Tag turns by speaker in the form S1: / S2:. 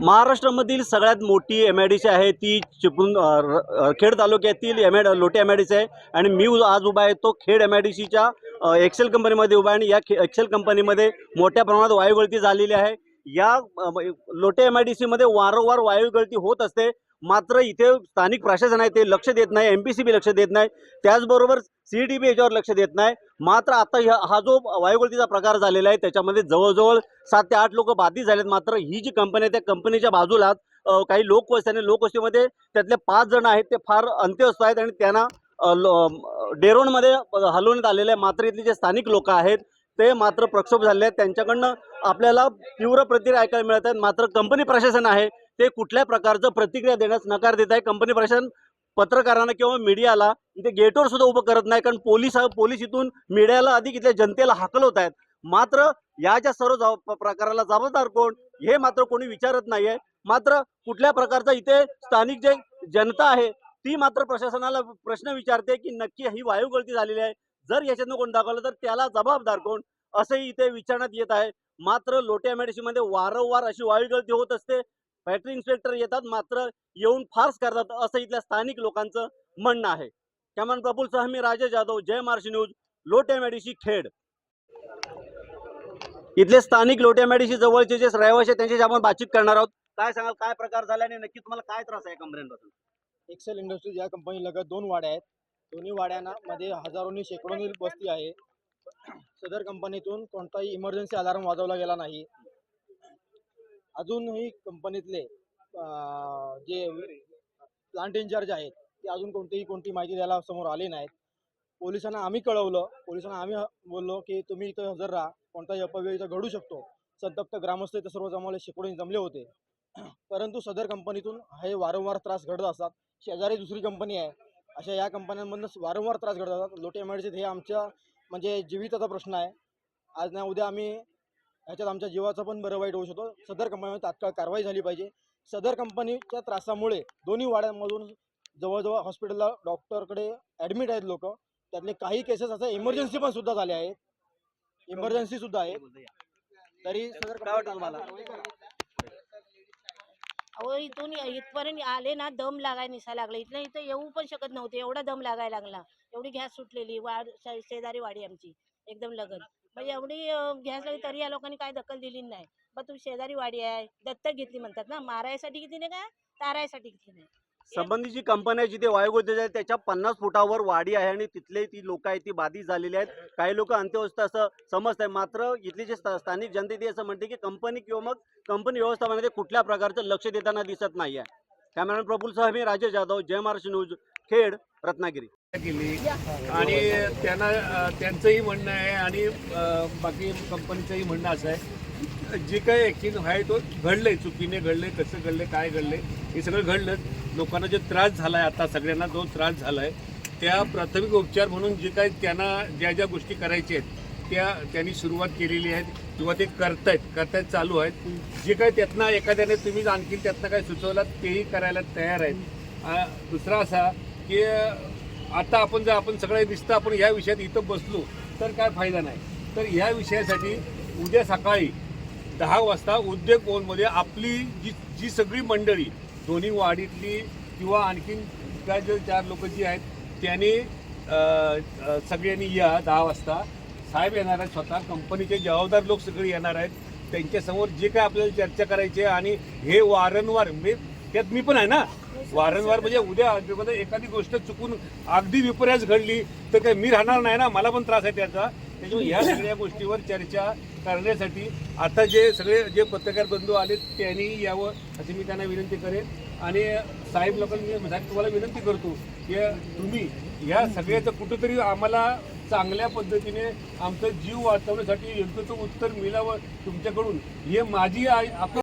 S1: महाराष्ट्रामधील सगळ्यात मोठी एम आय डी सी आहे ती चिपळूण खेड तालुक्यातील M I Lote M I D C आहे. आणि मी आज उभा आहे तो खेड एम आय डी सीच्या एक्सेल कंपनीमध्ये उभा आहे आणि या खे- एक्सेल कंपनीमध्ये मोठ्या प्रमाणात वायुगळती झालेली आहे. या लोटे एम आय डी सीमध्ये वारंवार वायुगळती होत असते. मात्र इथे स्थानिक प्रशासन आहे ते लक्ष देत नाही एम पी सी बी लक्ष देत नाही. त्याचबरोबर सी डी बी याच्यावर लक्ष देत नाही. मात्र आता ह्या हा जो वायुगळतीचा प्रकार झालेला आहे त्याच्यामध्ये जवळजवळ सात ते आठ लोक बाधित झालेत. मात्र ही जी कंपनी आहे त्या कंपनीच्या बाजूला काही लोकवस्ती आणि लोकवस्तीमध्ये त्यातले पाच जण आहेत ते फार अंत्यवस्थ आहेत आणि त्यांना लो- डेरोनमध्ये हलवण्यात आलेले आहे. मात्र इथले जे स्थानिक लोक आहेत ते मात्र प्रक्षोभ झाले आहेत. त्यांच्याकडनं आपल्याला तीव्र प्रतिक्रिया ऐकायला मिळत आहेत. मात्र कंपनी प्रशासन आहे. ते कुठल्या प्रकारचं प्रतिक्रिया देण्यास नकार देत आहे? कंपनी प्रशासन पत्रकारांना किंवा मीडियाला इथे गेटवर सुद्धा उभं करत नाही. कारण पोलीस पोलीस इथून मीडियाला अधिक इथल्या जनतेला हाकलवत आहेत. मात्र या ज्या सर्व जबाब- प्रकाराला जबाबदार कोण हे मात्र कोणी विचारत नाहीये. मात्र कुठल्या प्रकारचा इथे स्थानिक जे जनता आहे ती मात्र प्रशासनाला प्रश्न विचारते की नक्की ही वायू गळती झालेली आहे. जर याच्यातनं कोण दाखवलं तर त्याला जबाबदार कोण? असंही इथे विचारण्यात येत आहे. मात्र लोट्या मेडिसीमध्ये मध्ये वारंवार अशी वायू गळती होत असते. फॅक्टरी इन्स्पेक्टर येतात मात्र येऊन फार्स करतात असं इथल्या स्थानिक लोकांचं म्हणणं आहे. कॅमन प्रफुल सह मी राजेश जाधव जय मार्शी न्यूज लोट्या मेडिसी खेड. इथले स्थानिक लोट्या मेडिशी जवळचे जे रहिवासी आहेत त्यांच्याशी आपण बातचीत करणार आहोत. काय सांगाल काय प्रकार झाल्याने आणि नक्की तुम्हाला काय त्रास आहे कंपन्यांपासून
S2: एक्सेल इंडस्ट्रीज या कंपनी लगत दोन वाड्या आहेत. दोन्ही वाड्यांना मध्ये हजारोनी शेकडोनी वस्ती आहे. सदर कंपनीतून कोणताही इमर्जन्सी अलार्म वाजवला गेला नाही. अजूनही कंपनीतले जे प्लांट इन्चार्ज आहेत ते अजून कोणतीही कोणती माहिती द्यायला समोर आली नाहीत. पोलिसांना आम्ही कळवलं पोलिसांना आम्ही बोललो की तुम्ही इथं हजर राहा कोणताही अपव्यय इथं घडू शकतो. संतप्त ग्रामस्थ इथं सर्व जमावले शेकडोनी जमले होते. परंतु सदर कंपनीतून हे वारंवार त्रास घडत असतात. शेजारी दुसरी कंपनी आहे. अशा या कंपन्यांमधून वारंवार त्रास घडत जातात लोटे मेडिसिन हे आमच्या म्हणजे जीविताचा प्रश्न आहे. आज ना उद्या आम्ही ह्याच्यात आमच्या जीवाचा पण बरं वाईट होऊ शकतो. सदर कंपनीमध्ये तात्काळ कारवाई झाली पाहिजे. सदर कंपनीच्या त्रासामुळे दोन्ही वाड्यांमधून जवळजवळ हॉस्पिटलला डॉक्टरकडे ॲडमिट आहेत लोक. त्यातले काही केसेस असं इमर्जन्सी पण सुद्धा झाले आहेत. इमर्जन्सी सुद्धा आहे. तरी सदर
S1: काय वाटतं तुम्हाला?
S3: अहो इथून इथपर्यंत आले ना दम लागाय निसा लागला. इथलं इथं येऊ पण शकत नव्हते. एवढा दम लागायला लागला. एवढी गॅस सुटलेली. वाढ शेजारी वाडी आमची. एकदम लगत. म्हणजे एवढी गॅस लागली तरी या लोकांनी काय दखल दिली नाही. मग तू शेजारी वाडी आहे. दत्तक घेतली म्हणतात ना. मारायसाठी घेतली नाही का? तारायसाठी घेतली नाही.
S1: संबंधित जी कंपनी आहे जिथे वायुगोद्रेज आहे त्याच्या पन्नास फुटावर वाडी आहे आणि तिथले ती लोक आहेत ती बाधित झालेली आहेत. काही लोक अंत्यवस्थ असं समजत आहे मात्र इथली जे स्थानिक जनते ती असं म्हणते की कंपनी किंवा मग कंपनी व्यवस्थापनामध्ये कुठल्या प्रकारचं लक्ष देताना दिसत नाही आहे कॅमेरामॅन प्रफुल सह मी राजेश जाधव जय महाराष्ट्र न्यूज खेड रत्नागिरी.
S4: केली आणि त्यांना त्यांचंही म्हणणं आहे आणि बाकी कंपनीचंही म्हणणं असं आहे. जे काही ॲक्च्युली आहे तो घडलंय चुकीने घडलंय कसं घडलंय काय घडलंय हे सगळं घडलं. लोकांना जे त्रास झाला आहे आता सगळ्यांना जो त्रास झाला आहे त्या प्राथमिक उपचार म्हणून जे काही त्यांना ज्या ज्या गोष्टी करायच्या आहेत त्या त्यांनी सुरुवात केलेली आहे किंवा ते करतायत करतायत चालू आहेत. जे काही त्यातनं एखाद्याने तुम्ही आणखी त्यातनं काय सुचवलं तेही करायला तयार आहेत. दुसरा असा की आता आपण जर आपण सगळे दिसतं आपण ह्या विषयात इथं बसलो तर काय फायदा नाही. तर ह्या विषयासाठी उद्या सकाळी दहा वाजता उद्योग भवनमध्ये आपली जी जी सगळी मंडळी दोन्ही वाडीतली किंवा आणखीन काय जे चार लोक जी आहेत त्यांनी सगळ्यांनी या दहा वाजता. साहेब येणार आहेत स्वतः. कंपनीचे जबाबदार लोक सगळे येणार आहेत. त्यांच्यासमोर जे काय आपल्याला चर्चा करायची आहे आणि हे वारंवार मी त्यात मी पण आहे ना? वारंवार म्हणजे उद्या एखादी गोष्ट चुकून अगदी विपर्यास घडली तर काही मी राहणार नाही ना? मला पण त्रास आहे त्याचा. त्याच्यामुळे ह्या सगळ्या गोष्टीवर चर्चा करण्यासाठी आता जे सगळे जे पत्रकार बंधू आले त्यांनीही यावं अशी मी त्यांना विनंती करेन. आणि साहेब लोकांनी मी साहेब तुम्हाला विनंती करतो की तुम्ही या सगळ्याचं कुठंतरी आम्हाला चांगल्या पद्धतीने आमचा जीव वाचवण्यासाठी योग्य तो उत्तर मिळावं तुमच्याकडून. हे माझी आई आपण